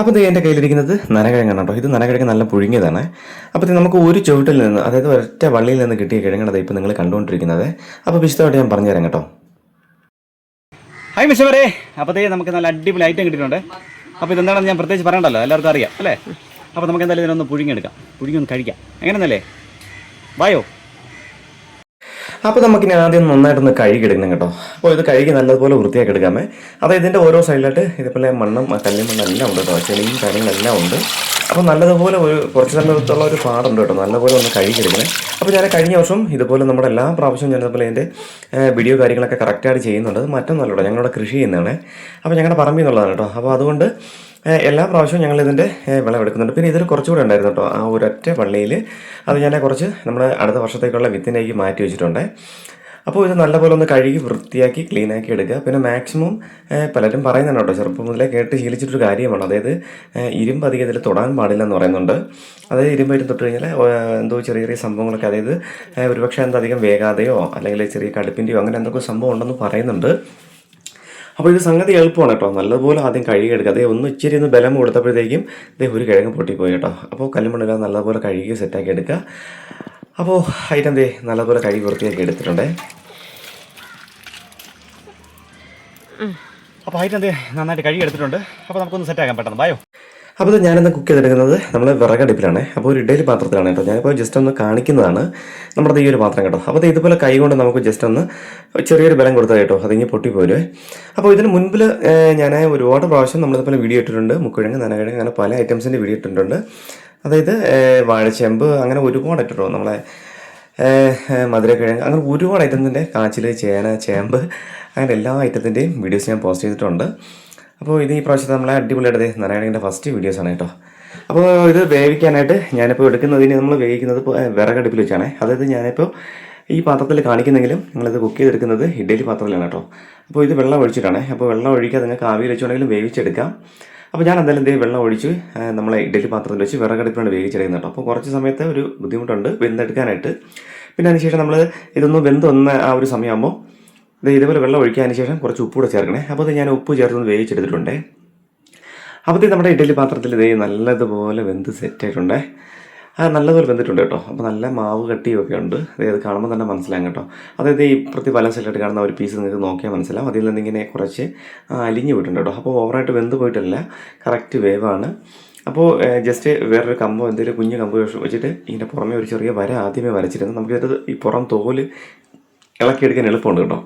അപ്പോൾ ഇത് എന്റെ കയ്യിലിരിക്കുന്നത് നനകിഴങ്ങാണ് കേട്ടോ ഇത് നനകിഴങ്ങ് നല്ല പുഴുങ്ങിയതാണ്. അപ്പോൾ ഇത് നമുക്ക് ഒരു ചുവട്ടിൽ നിന്ന് അതായത് ഒരൊറ്റ വള്ളിയിൽ നിന്ന് കിട്ടിയ കിഴങ്ങാണ് ഇപ്പോൾ നിങ്ങൾ കണ്ടുകൊണ്ടിരിക്കുന്നത്. അപ്പോൾ വിശദമായിട്ട് ഞാൻ പറഞ്ഞുതരാം കേട്ടോ. ഹായ് അപ്പോൾ ഇതേ നമുക്ക് നല്ല അടിപൊളി ഐറ്റം കിട്ടിയിട്ടുണ്ട്. അപ്പോൾ ഇതെന്താണെന്ന് ഞാൻ പ്രത്യേകിച്ച് പറയണ്ടല്ലോ എല്ലാവർക്കും അറിയാം അല്ലേ? അപ്പോൾ നമുക്ക് എന്തായാലും ഇതിനൊന്ന് പുഴുങ്ങിയെടുക്കാം. പുഴുങ്ങി ഒന്ന് കഴിക്കാം. എങ്ങനെയെന്നല്ലേ? വായോ. അപ്പോൾ നമുക്കിനി ആദ്യം നന്നായിട്ടൊന്ന് കഴുകി എടുക്കണം കേട്ടോ. അപ്പോൾ ഇത് കഴുകി നല്ലതുപോലെ വൃത്തിയാക്കി എടുക്കാമേ. അപ്പോൾ ഇതിന്റെ ഓരോ സൈഡിലായിട്ട് ഇതുപോലെ മണ്ണും കല്ലും മണ്ണും എല്ലാം ഉണ്ട് കേട്ടോ. ചെളിയും കാര്യങ്ങളെല്ലാം ഉണ്ട്. അപ്പോൾ നല്ലതുപോലെ ഒരു കുറച്ച് സമയത്തുള്ള ഒരു പാടുണ്ട് കേട്ടോ. നല്ലപോലെ ഒന്ന് കഴുകി എടുക്കണേ അപ്പോൾ ഞാൻ കഴിഞ്ഞ വർഷം ഇതുപോലെ നമ്മുടെ എല്ലാ പ്രാവശ്യവും ഞാൻ ഇതുപോലെ എന്റെ വീഡിയോ കാര്യങ്ങളൊക്കെ കറക്റ്റായിട്ട് ചെയ്യുന്നുണ്ട്. മറ്റൊന്നല്ല ഞങ്ങളുടെ കൃഷി ചെയ്യുന്നതാണ്. അപ്പോൾ ഞങ്ങളുടെ പറമ്പിൽ നിന്നുള്ളതാണ് കേട്ടോ. അപ്പോൾ അതുകൊണ്ട് എല്ലാ പ്രാവശ്യവും ഞങ്ങൾ ഇതിന്റെ വിളവെടുക്കുന്നുണ്ട്. പിന്നെ ഇതിൽ കുറച്ചുകൂടെ ഉണ്ടായിരുന്നു കേട്ടോ. ആ ഒരൊറ്റ പള്ളിയിൽ അത് ഞാൻ കുറച്ച് നമ്മൾ അടുത്ത വർഷത്തേക്കുള്ള വിത്തിനേക്ക് മാറ്റി വെച്ചിട്ടുണ്ട്. അപ്പോൾ ഇത് നല്ലപോലെ ഒന്ന് കഴുകി വൃത്തിയാക്കി ക്ലീനാക്കി എടുക്കുക. പിന്നെ മാക്സിമം പലരും പറയുന്നുണ്ട് കേട്ടോ ചെറുപ്പം മുതലേ കേട്ട് ശീലിച്ചിട്ടൊരു കാര്യമാണ്. അതായത് ഇരുമ്പ് അധികം ഇതിൽ തൊടാൻ പാടില്ല എന്ന് പറയുന്നുണ്ട്. അതായത് ഇരുമ്പ് ഇരുന്ന് തൊട്ട് കഴിഞ്ഞാൽ എന്തോ ചെറിയ ചെറിയ സംഭവങ്ങളൊക്കെ അതായത് ഒരുപക്ഷെ എന്തധികം വേഗാതെയോ അല്ലെങ്കിൽ ചെറിയ കടുപ്പിന്റെയോ അങ്ങനെ എന്തൊക്കെ സംഭവം ഉണ്ടെന്ന് പറയുന്നുണ്ട്. അപ്പോൾ ഇത് സംഗതി എളുപ്പമാണ് കേട്ടോ. നല്ലതുപോലെ ആദ്യം കഴുകിയെടുക്കുക. അതേ ഒന്ന് ഇച്ചിരി ഒന്ന് ബലം കൊടുത്തപ്പോഴത്തേക്കും ഇതേ ഒരു കിഴങ്ങ് പൊട്ടിപ്പോയി കേട്ടോ. അപ്പോൾ കല്ലുമണ്ണില്ല നല്ലതുപോലെ കഴുകി സെറ്റാക്കി എടുക്കുക. അപ്പോൾ ഐറ്റം ദേ നല്ലതുപോലെ കഴുകി വൃത്തിയാക്കി എടുത്തിട്ടുണ്ടേ. അപ്പോൾ ഐറ്റം എന്തേ നന്നായിട്ട് കഴുകി എടുത്തിട്ടുണ്ട്. അപ്പോൾ നമുക്കൊന്ന് സെറ്റാക്കാൻ പെട്ടെന്ന്. വായോ അപ്പോൾ ഇത് ഞാനിന്ന് കുക്ക് ചെയ്തെടുക്കുന്നത് നമ്മൾ വിറകടുപ്പിലാണ്. അപ്പോൾ ഒരു ഇഡലി പാത്രത്തിലാണ് കേട്ടോ. ഞാനിപ്പോൾ ജസ്റ്റ് ഒന്ന് കാണിക്കുന്നതാണ് നമ്മുടെ ഈ ഒരു പാത്രം കേട്ടോ. അപ്പോൾ ഇത് ഇതുപോലെ കൈ കൊണ്ട് നമുക്ക് ജസ്റ്റ് ഒന്ന് ചെറിയൊരു ബലം കൊടുത്താൽ കേട്ടോ. അതിങ്ങനെ പൊട്ടിപ്പോലെ അപ്പോൾ ഇതിന് മുൻപിൽ ഞാൻ ഒരുപാട് പ്രാവശ്യം നമ്മളിതുപോലെ വീഡിയോ ഇട്ടിട്ടുണ്ട്. മുക്കുഴങ്ങ് നനകിഴങ്ങ് അങ്ങനെ പല ഐറ്റംസിന്റെ വീഡിയോ ഇട്ടിട്ടുണ്ട്. അതായത് വാഴച്ചെമ്പ് അങ്ങനെ ഒരുപാട് ഇട്ടിട്ടോ നമ്മളെ മധുരക്കിഴങ്ങ് അങ്ങനെ ഒരുപാട് ഐറ്റത്തിന്റെ കാച്ചിൽ ചേന ചേമ്പ് അങ്ങനെ എല്ലാ ഐറ്റത്തിന്റെയും വീഡിയോസ് ഞാൻ പോസ്റ്റ് ചെയ്തിട്ടുണ്ട്. അപ്പോൾ ഇത് ഈ പ്രാവശ്യത്തെ നമ്മളെ അടിപൊളിയായിട്ട് നാരായണന്റെ ഫസ്റ്റ് വീഡിയോസാണ് കേട്ടോ. അപ്പോൾ ഇത് വേവിക്കാനായിട്ട് ഞാനിപ്പോൾ എടുക്കുന്നതിന് നമ്മൾ വേവിക്കുന്നത് വിറകടുപ്പിൽ വെച്ചാണ്. അതായത് ഞാനിപ്പോൾ ഈ പാത്രത്തിൽ കാണിക്കുന്നെങ്കിലും നിങ്ങളിത് കുക്ക് ചെയ്തെടുക്കുന്നത് ഇഡ്ഡലി പാത്രത്തിലാണ് കേട്ടോ. അപ്പോൾ ഇത് വെള്ളം ഒഴിച്ചിട്ടാണ്. അപ്പോൾ വെള്ളം ഒഴിക്കാതെ നിങ്ങൾക്ക് ആവിയിൽ വെച്ചുകൊണ്ടെങ്കിലും വേവിച്ചെടുക്കാം. അപ്പോൾ ഞാൻ എന്തായാലും എന്തെങ്കിലും വെള്ളം ഒഴിച്ച് നമ്മളെ ഇഡ്ഡലി പാത്രത്തിൽ വെച്ച് വിറകടുപ്പിലാണ് വേവിച്ചെടുക്കുന്നത് കേട്ടോ. അപ്പോൾ കുറച്ച് സമയത്ത് ഒരു ബുദ്ധിമുട്ടുണ്ട് വെന്തെടുക്കാനായിട്ട്. പിന്നെ അതിനുശേഷം നമ്മൾ ഇതൊന്ന് വെന്ത് വന്ന ആ ഒരു സമയമാകുമ്പോൾ ഇത് ഇതുപോലെ വെള്ളം ഒഴിക്കാതിന് ശേഷം കുറച്ച് ഉപ്പ് കൂടെ ചേർക്കണേ. അപ്പോൾ ഇത് ഞാൻ ഉപ്പ് ചേർത്തൊന്ന് വേവിച്ചെടുത്തിട്ടുണ്ട്. അപ്പോൾ നമ്മുടെ ഇഡലി പാത്രത്തിൽ ഇത് നല്ലതുപോലെ വെന്ത് സെറ്റായിട്ടുണ്ട്. ആ നല്ലതുപോലെ വെന്തിട്ടുണ്ട് കേട്ടോ. അപ്പോൾ നല്ല മാവ് കട്ടിയൊക്കെ ഉണ്ട്. അതായത് കാണുമ്പോൾ തന്നെ മനസ്സിലാകും കേട്ടോ. അതായത് ഈ പ്രതി പല സൈഡിലായിട്ട് കാണുന്ന ഒരു പീസ് നിങ്ങൾക്ക് നോക്കിയാൽ മനസ്സിലാവും. അതിൽ നിന്ന് ഇങ്ങനെ കുറച്ച് അലിഞ്ഞു പോയിട്ടുണ്ട് കേട്ടോ. അപ്പോൾ ഓവറായിട്ട് വെന്ത് പോയിട്ടില്ല കറക്റ്റ് വേവാണ്. അപ്പോൾ ജസ്റ്റ് വേറൊരു കമ്പോ എന്തെങ്കിലും കുഞ്ഞു കമ്പ് വെച്ചിട്ട് ഇതിന്റെ പുറമേ ഒരു ചെറിയ വര ആദ്യമേ വരച്ചിരുന്നു. നമുക്കിത് ഈ പുറം തോൽ ഇളക്കിയെടുക്കാൻ എളുപ്പമുണ്ട് കേട്ടോ.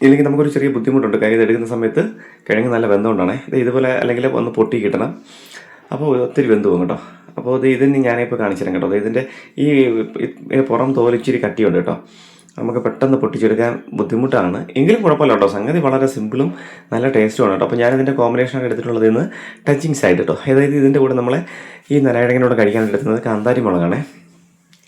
ഇല്ലെങ്കിൽ നമുക്കൊരു ചെറിയ ബുദ്ധിമുട്ടുണ്ട്. കൈ ഇതെടുക്കുന്ന സമയത്ത് കിഴങ്ങ് നല്ല വെന്തോണ്ടാണ്. ഇത് ഇതുപോലെ അല്ലെങ്കിൽ ഒന്ന് പൊട്ടി കിട്ടണം. അപ്പോൾ ഒത്തിരി വെന്ത് പോകും കേട്ടോ. അപ്പോൾ ഇത് ഇതിന് ഞാനിപ്പോൾ കാണിച്ചു തരാം കേട്ടോ ഇതിന്റെ ഈ പുറം തോലിച്ചിരി കട്ടിയുണ്ട് കേട്ടോ. നമുക്ക് പെട്ടെന്ന് പൊട്ടിച്ചെടുക്കാൻ ബുദ്ധിമുട്ടാണ്. എങ്കിലും കുഴപ്പമില്ല കേട്ടോ. സംഗതി വളരെ സിമ്പിളും നല്ല ടേസ്റ്റുമാണ് കേട്ടോ. അപ്പോൾ ഞാനിതിന്റെ കോമ്പിനേഷനൊക്കെ എടുത്തിട്ടുള്ളത്. ഇന്ന് ടച്ചിങ് സൈഡ് കേട്ടോ. അതായത് ഇതിന്റെ കൂടെ നമ്മളെ ഈ നരയടങ്ങിനോട് കഴിക്കാൻ എടുക്കുന്നത് കാന്താരി മുളകാണേ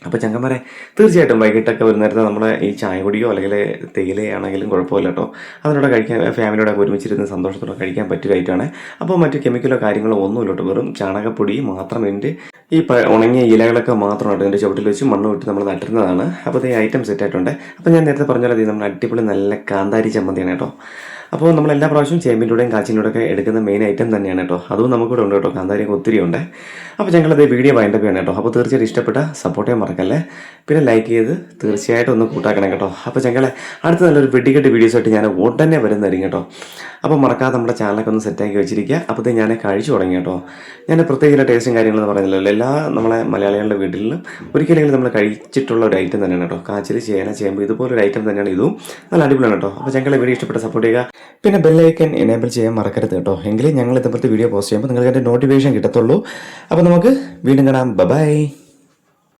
അപ്പോൾ ചങ്കന്മാരെ തീർച്ചയായിട്ടും വൈകിട്ടൊക്കെ ഒരു നേരത്തെ നമ്മുടെ ഈ ചായ കുടിയോ അല്ലെങ്കിൽ തേയിലയാണെങ്കിലും കുഴപ്പമില്ല കേട്ടോ അതിനോട് കഴിക്കാൻ ഫാമിലിയോടെ ഒരുമിച്ചിരുന്ന് സന്തോഷത്തോടെ കഴിക്കാൻ ഐറ്റമാണ് അപ്പോൾ മറ്റു കെമിക്കലോ കാര്യങ്ങളോ ഒന്നും ഇല്ലോട്ട് വെറും ചാണകപ്പൊടി മാത്രം എന്റെ ഈ ഉണങ്ങിയ ഇലകളൊക്കെ മാത്രമാണ് എന്റെ ചുവട്ടിൽ വെച്ച് മണ്ണ് വിട്ട് നമ്മൾ നട്ടിരുന്നതാണ്. അപ്പോൾ ഈ ഐറ്റം സെറ്റ് ആയിട്ടുണ്ട്. അപ്പോൾ ഞാൻ നേരത്തെ പറഞ്ഞ പോലെ നമ്മൾ അടിപൊളി നല്ല കാന്താരി ചമ്മന്തിയാണ് കേട്ടോ അപ്പോൾ നമ്മൾ എല്ലാ പ്രാവശ്യവും ചേമ്പിന്റെയും കാച്ചിന്റെയൊക്കെ എടുക്കുന്ന മെയിൻ ഐറ്റം തന്നെയാണ് കേട്ടോ. അതും നമുക്കിവിടെ ഉണ്ട് കേട്ടോ. കാന്താരിയൊക്കെ ഒത്തിരി ഉണ്ട്. അപ്പോൾ ഞങ്ങളത് വീഡിയോ വൈൻഡപ്പ് ചെയ്യണം കേട്ടോ. അപ്പോൾ തീർച്ചയായിട്ടും ഇഷ്ടപ്പെട്ട സപ്പോർട്ട് ചെയ്യാൻ മറക്കല്ലേ. പിന്നെ ലൈക്ക് ചെയ്ത് തീർച്ചയായിട്ടും ഒന്ന് കൂട്ടാക്കണം കേട്ടോ. അപ്പോൾ ഞങ്ങളെ അടുത്ത നല്ലൊരു വെടിക്കെട്ട് വീഡിയോസായിട്ട് ഞാൻ ഉടനെ വരുന്നതായിരിക്കും കേട്ടോ. അപ്പോൾ മറക്കാതെ നമ്മുടെ ചാനലൊക്കെ ഒന്ന് സെറ്റാക്കി വെച്ചിരിക്കുക. അപ്പോൾ ഞാൻ കഴിച്ചു തുടങ്ങി കേട്ടോ. ഞാൻ പ്രത്യേകിച്ച് ടേസ്റ്റും കാര്യങ്ങളൊന്നും പറയുന്നില്ലല്ലോ. എല്ലാ നമ്മളെ മലയാളികളുടെ വീട്ടിലും ഒരിക്കലെങ്കിലും നമ്മൾ കഴിച്ചിട്ടുള്ള ഒരു ഐറ്റം തന്നെയാണ് കേട്ടോ. കാച്ചിൽ ചേന ചേമ്പ് ഇതുപോലൊരു ഐറ്റം തന്നെയാണ്. ഇതും നല്ല അടിപൊളിയാണ് കേട്ടോ. അപ്പോൾ ഞങ്ങളെ വീഡിയോ ഇഷ്ടപ്പെട്ട സപ്പോർട്ട് ചെയ്യുക. പിന്നെ ബെല്ലൈക്കൻ എനേബിൾ ചെയ്യാൻ മറക്കരുത് കേട്ടോ. എങ്കിലും ഞങ്ങൾ ഇതുപോലത്തെ വീഡിയോ പോസ്റ്റ് ചെയ്യുമ്പോൾ നിങ്ങൾക്ക് എന്റെ നോട്ടിഫിക്കേഷൻ കിട്ടത്തുള്ളൂ. അപ്പോൾ നമുക്ക് വീണ്ടും കാണാം. ബൈ